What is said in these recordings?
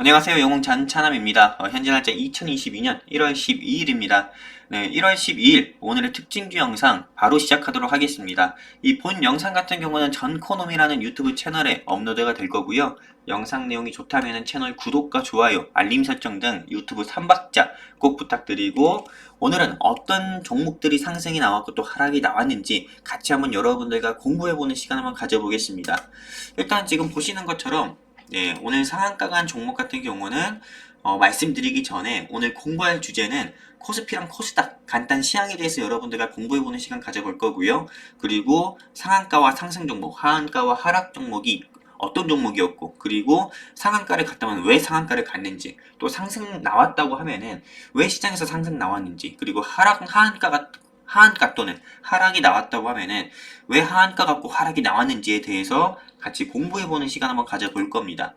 안녕하세요. 영웅 잔차남입니다. 어, 현재 날짜 2022년 1월 12일입니다. 네, 1월 12일 오늘의 특징주 영상 바로 시작하도록 하겠습니다. 이 본 영상 같은 경우는 전코놈이라는 유튜브 채널에 업로드가 될 거고요. 영상 내용이 좋다면 채널 구독과 좋아요, 알림 설정 등 유튜브 3박자 꼭 부탁드리고 오늘은 어떤 종목들이 상승이 나왔고 또 하락이 나왔는지 같이 한번 여러분들과 공부해보는 시간 한번 가져보겠습니다. 일단 지금 보시는 것처럼 네, 오늘 상한가 간 종목 같은 경우는 어, 말씀드리기 전에 오늘 공부할 주제는 코스피랑 코스닥 간단 시향에 대해서 여러분들과 공부해보는 시간 가져볼 거고요. 그리고 상한가와 상승 종목, 하한가와 하락 종목이 어떤 종목이었고 그리고 상한가를 갔다면 왜 상한가를 갔는지 또 상승 나왔다고 하면은 왜 시장에서 상승 나왔는지 그리고 하락 하한가가 하한가 또는 하락이 나왔다고 하면은 왜 하한가 갖고 하락이 나왔는지에 대해서 같이 공부해보는 시간 한번 가져볼 겁니다.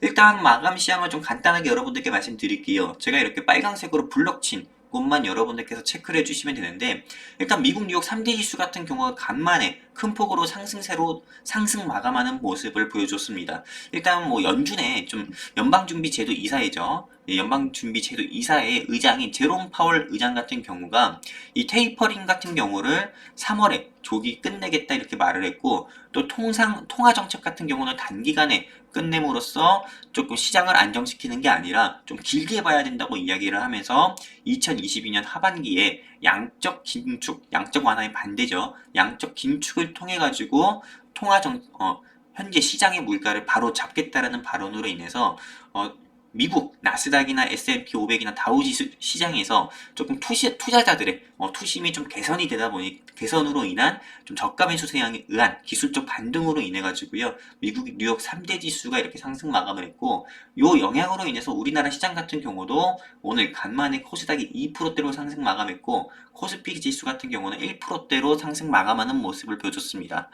일단 마감 시향을 좀 간단하게 여러분들께 말씀드릴게요. 제가 이렇게 빨간색으로 블럭친 곳만 여러분들께서 체크를 해주시면 되는데 일단 미국 뉴욕 3대 지수 같은 경우가 간만에 큰 폭으로 상승세로 상승 마감하는 모습을 보여줬습니다. 일단 뭐 연준에 좀 연방준비제도 이사회죠. 예, 연방준비제도 이사의 의장인 제롬 파월 의장 같은 경우가 이 테이퍼링 같은 경우를 3월에 조기 끝내겠다 이렇게 말을 했고 또 통상 통화 정책 같은 경우는 단기간에 끝냄으로써 조금 시장을 안정시키는 게 아니라 좀 길게 봐야 된다고 이야기를 하면서 2022년 하반기에 양적 긴축, 양적 완화의 반대죠. 양적 긴축을 통해 가지고 통화 정 어, 현재 시장의 물가를 바로 잡겠다라는 발언으로 인해서 어, 미국 나스닥이나 S&P 500이나 다우지수 시장에서 조금 투시, 투자자들의 어, 투심이 좀 개선이 되다 보니 개선으로 인한 좀 저가 매수 세양에 의한 기술적 반등으로 인해 가지고요 미국 뉴욕 3대 지수가 이렇게 상승 마감을 했고 요 영향으로 인해서 우리나라 시장 같은 경우도 오늘 간만에 코스닥이 2%대로 상승 마감했고 코스피 지수 같은 경우는 1%대로 상승 마감하는 모습을 보여줬습니다.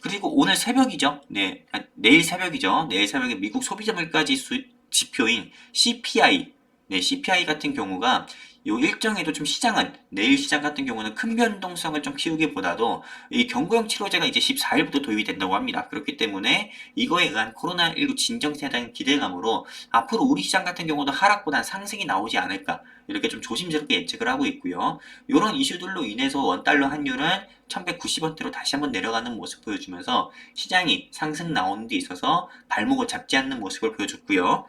그리고 오늘 새벽이죠. 네, 아, 내일 새벽이죠. 내일 새벽에 미국 소비자 물가 지수 지표인 CPI, 네, CPI 같은 경우가 요 일정에도 좀 시장은 내일 시장 같은 경우는 큰 변동성을 좀 키우기보다도 이 경구용 치료제가 이제 14일부터 도입이 된다고 합니다. 그렇기 때문에 이거에 의한 코로나19 진정세에 대한 기대감으로 앞으로 우리 시장 같은 경우도 하락보단 상승이 나오지 않을까 이렇게 좀 조심스럽게 예측을 하고 있고요. 이런 이슈들로 인해서 원달러 환율은 1190원대로 다시 한번 내려가는 모습 보여주면서 시장이 상승 나오는 데 있어서 발목을 잡지 않는 모습을 보여줬고요.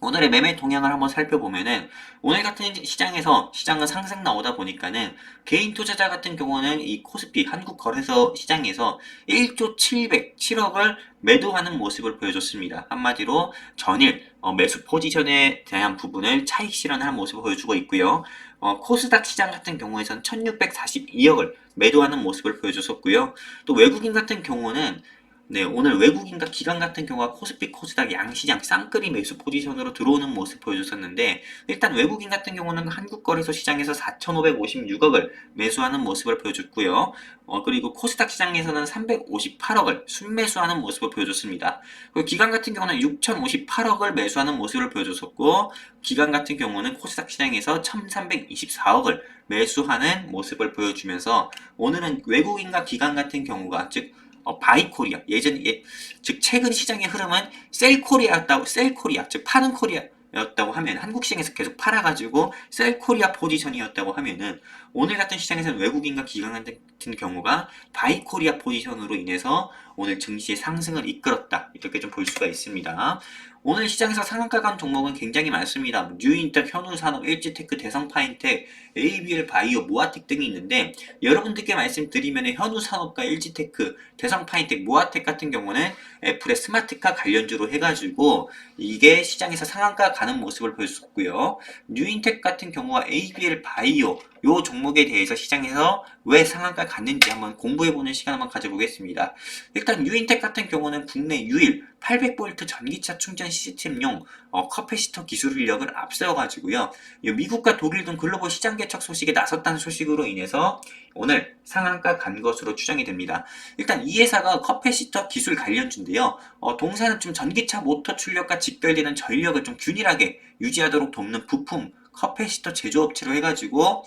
오늘의 매매 동향을 한번 살펴보면은 오늘 같은 시장에서 시장은 상승 나오다 보니까는 개인 투자자 같은 경우는 이 코스피 한국 거래소 시장에서 1조 707억을 매도하는 모습을 보여줬습니다. 한마디로 전일 어, 매수 포지션에 대한 부분을 차익 실현하는 모습을 보여주고 있고요. 어, 코스닥 시장 같은 경우에선 1642억을 매도하는 모습을 보여줬었고요. 또 외국인 같은 경우는 네, 오늘 외국인과 기관 같은 경우가 코스피, 코스닥 양시장 쌍끌이 매수 포지션으로 들어오는 모습 보여줬었는데 일단 외국인 같은 경우는 한국 거래소 시장에서 4,556억을 매수하는 모습을 보여줬고요. 어, 그리고 코스닥 시장에서는 358억을 순매수하는 모습을 보여줬습니다. 그리고 기관 같은 경우는 6,058억을 매수하는 모습을 보여줬었고 기관 같은 경우는 코스닥 시장에서 1,324억을 매수하는 모습을 보여주면서 오늘은 외국인과 기관 같은 경우가 즉 어, 바이코리아. 예전 예, 즉 최근 시장의 흐름은 셀코리아였다고 셀코리아 즉 파는 코리아 였다고 하면 한국 시장에서 계속 팔아가지고 셀코리아 포지션이었다고 하면은 오늘 같은 시장에서는 외국인과 기관 같은 경우가 바이코리아 포지션으로 인해서 오늘 증시의 상승을 이끌었다 이렇게 좀 볼 수가 있습니다. 오늘 시장에서 상한가 간 종목은 굉장히 많습니다. 뉴인텍, 현우산업, LG테크, 대성파인텍, ABL 바이오, 모아텍 등이 있는데 여러분들께 말씀드리면 현우산업과 LG테크, 대성파인텍, 모아텍 같은 경우는 애플의 스마트카 관련주로 해가지고 이게 시장에서 상한가 가는 모습을 보였었고요. 뉴인텍 같은 경우와 ABL 바이오 요 종목에 대해서 시장에서 왜 상한가 갔는지 한번 공부해보는 시간 한번 가져보겠습니다. 일단 뉴인텍 같은 경우는 국내 유일 800V 전기차 충전 시스템용 어, 커패시터 기술력을 앞세워가지고요. 미국과 독일 등 글로벌 시장 개척 소식에 나섰다는 소식으로 인해서 오늘 상한가 간 것으로 추정이 됩니다. 일단 이 회사가 커패시터 기술 관련주인데요. 어, 동사는 좀 전기차 모터 출력과 직결되는 전력을 좀 균일하게 유지하도록 돕는 부품 커패시터 제조업체로 해가지고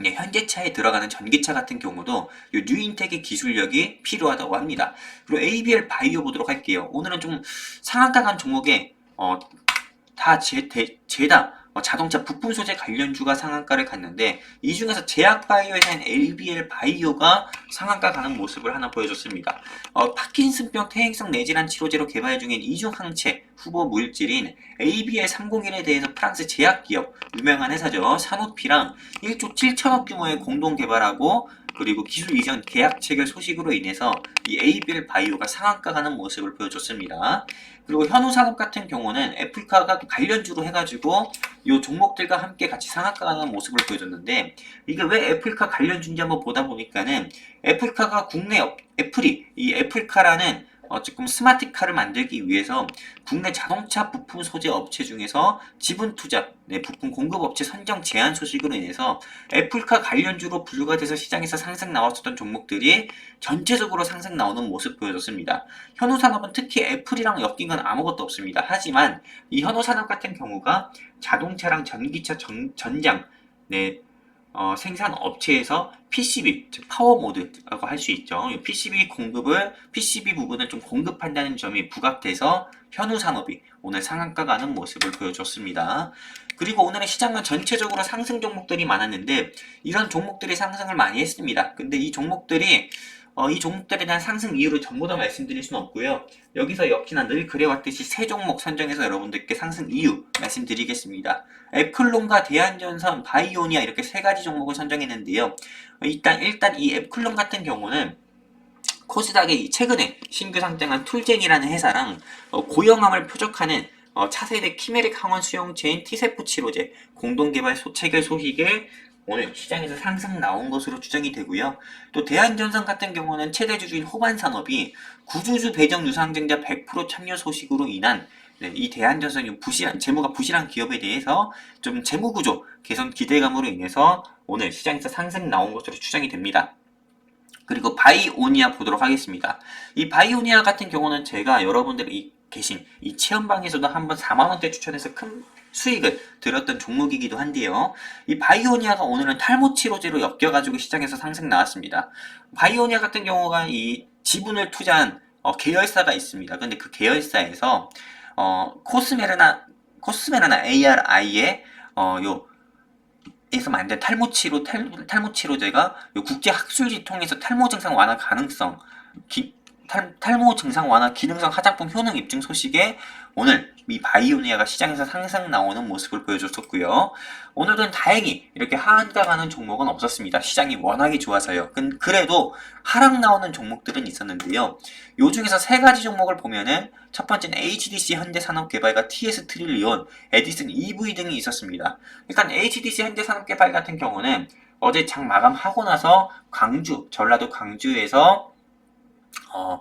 네, 현대차에 들어가는 전기차 같은 경우도 이 뉴인텍의 기술력이 필요하다고 합니다. 그리고 ABL 바이오 보도록 할게요. 오늘은 좀 상한가 간 종목에 어, 다 제, 대, 죄다 어, 자동차 부품 소재 관련주가 상한가를 갔는데 이 중에서 제약 바이오 회사인 LBL 바이오가 상한가 가는 모습을 하나 보여줬습니다. 어, 파킨슨병 퇴행성 뇌질환 치료제로 개발 중인 이중 항체 후보 물질인 ABL301에 대해서 프랑스 제약 기업 유명한 회사죠 사노피랑 1조 7천억 규모의 공동 개발하고 그리고 기술 이전 계약 체결 소식으로 인해서 이 ABL 바이오가 상한가 가는 모습을 보여줬습니다. 그리고 현우 산업 같은 경우는 애플카가 관련주로 해가지고 이 종목들과 함께 같이 상한가 가는 모습을 보여줬는데 이게 왜 애플카 관련주인지 한번 보다 보니까는 애플카가 국내 업- 애플이 이 애플카라는 어, 조금 스마트카를 만들기 위해서 국내 자동차 부품 소재 업체 중에서 지분 투자, 네, 부품 공급 업체 선정 제한 소식으로 인해서 애플카 관련주로 분류가 돼서 시장에서 상승 나왔었던 종목들이 전체적으로 상승 나오는 모습 보여줬습니다. 현우 산업은 특히 애플이랑 엮인 건 아무것도 없습니다. 하지만 이 현우 산업 같은 경우가 자동차랑 전기차 전, 전장, 네, 어, 생산 업체에서 PCB, 즉 파워 모드라고 할 수 있죠. 이 PCB 공급을 PCB 부분을 좀 공급한다는 점이 부각돼서 현우 산업이 오늘 상한가 가는 모습을 보여줬습니다. 그리고 오늘의 시장은 전체적으로 상승 종목들이 많았는데 이런 종목들이 상승을 많이 했습니다. 근데 이 종목들이 어, 이 종목들에 대한 상승 이유를 전부 다 말씀드릴 수는 없고요. 여기서 역시나 늘 그래왔듯이 세 종목 선정해서 여러분들께 상승 이유 말씀드리겠습니다. 애플론과 대한전선, 바이오니아 이렇게 세 가지 종목을 선정했는데요. 어, 일단 일단 이 애플론 같은 경우는 코스닥에 이 최근에 신규 상장한 툴젠이라는 회사랑 어, 고영암을 표적하는 어, 차세대 키메릭 항원 수용체인 T세포 치료제 공동 개발 소, 체결 소식에 오늘 시장에서 상승 나온 것으로 추정이 되고요. 또 대한전선 같은 경우는 최대 주주인 호반산업이 구주주 배정 유상증자 100% 참여 소식으로 인한 네, 이 대한전선이 부실한 재무가 부실한 기업에 대해서 좀 재무 구조 개선 기대감으로 인해서 오늘 시장에서 상승 나온 것으로 추정이 됩니다. 그리고 바이오니아 보도록 하겠습니다. 이 바이오니아 같은 경우는 제가 여러분들이 이- 계신 이 체험방에서도 한번 4만원대 추천해서 큰 수익을 들었던 종목이기도 한데요. 이 바이오니아가 오늘은 탈모 치료제로 엮여가지고 시장에서 상승 나왔습니다. 바이오니아 같은 경우가 이 지분을 투자한 어, 계열사가 있습니다. 근데 그 계열사에서 어, 코스메르나 코스메르나 ARI의 어, 요 에서 만든 탈모 치료 탈, 탈모 치료제가 요 국제 학술지 통해서 탈모 증상 완화 가능성 기- 탈, 탈모 증상 완화 기능성 화장품 효능 입증 소식에 오늘 이 바이오니아가 시장에서 상승 나오는 모습을 보여줬었고요. 오늘은 다행히 이렇게 하한가 가는 종목은 없었습니다. 시장이 워낙에 좋아서요. 근- 그래도 하락 나오는 종목들은 있었는데요. 요 중에서 세 가지 종목을 보면은 첫 번째는 HDC 현대산업개발과 TS 트릴리온, 에디슨 EV 등이 있었습니다. 일단 HDC 현대산업개발 같은 경우는 어제 장 마감하고 나서 광주, 전라도 광주에서 어,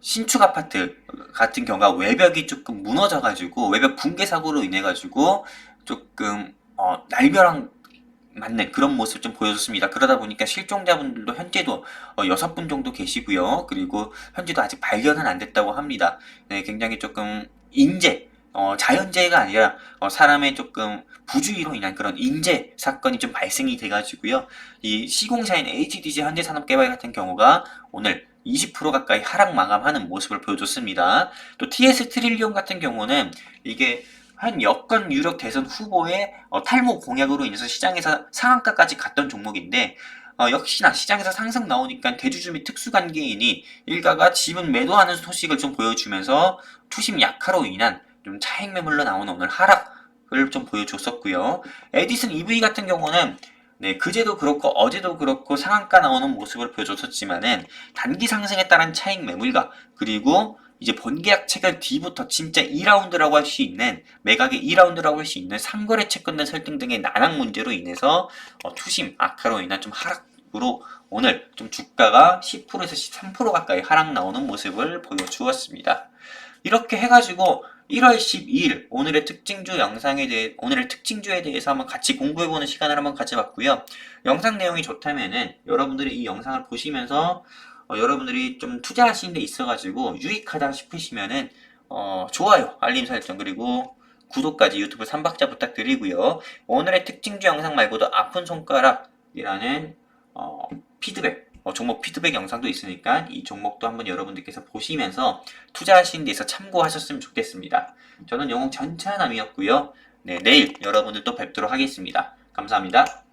신축 아파트 같은 경우가 외벽이 조금 무너져가지고 외벽 붕괴 사고로 인해가지고 조금 어, 날벼락 맞는 그런 모습 좀 보여줬습니다. 그러다 보니까 실종자분들도 현재도 어, 6분 정도 계시고요. 그리고 현재도 아직 발견은 안 됐다고 합니다. 네, 굉장히 조금 인재, 어, 자연재해가 아니라 어, 사람의 조금 부주의로 인한 그런 인재 사건이 좀 발생이 돼가지고요. 이 시공사인 HDC 현대산업개발 같은 경우가 오늘 20% 가까이 하락 마감하는 모습을 보여줬습니다. 또 TS 트릴리온 같은 경우는 이게 한 여권 유력 대선 후보의 어, 탈모 공약으로 인해서 시장에서 상한가까지 갔던 종목인데 어, 역시나 시장에서 상승 나오니까 대주주 및 특수관계인이 일가가 지분 매도하는 소식을 좀 보여주면서 투심 약화로 인한 좀 차익 매물로 나오는 오늘 하락을 좀 보여줬었고요. 에디슨 EV 같은 경우는 네, 그제도 그렇고 어제도 그렇고 상한가 나오는 모습을 보여줬었지만은 단기 상승에 따른 차익 매물과 그리고 이제 본계약 체결 뒤부터 진짜 2라운드라고 할 수 있는 매각의 2라운드라고 할 수 있는 상거래 채권단 설정 등의 난항 문제로 인해서 어, 투심 악화로 인한 좀 하락으로 오늘 좀 주가가 10%에서 13% 가까이 하락 나오는 모습을 보여주었습니다. 이렇게 해가지고 1월 12일 오늘의 특징주 영상에 대해 오늘의 특징주에 대해서 한번 같이 공부해보는 시간을 한번 가져봤고요. 영상 내용이 좋다면은 여러분들이 이 영상을 보시면서 어, 여러분들이 좀 투자하시는 데 있어가지고 유익하다 싶으시면은 어, 좋아요, 알림 설정 그리고 구독까지 유튜브 3박자 부탁드리고요. 오늘의 특징주 영상 말고도 아픈 손가락이라는 어, 피드백 어, 종목 피드백 영상도 있으니까 이 종목도 한번 여러분들께서 보시면서 투자하시는 데 있어 참고하셨으면 좋겠습니다. 저는 영웅 전차남이었고요. 네, 내일 여러분들 또 뵙도록 하겠습니다. 감사합니다.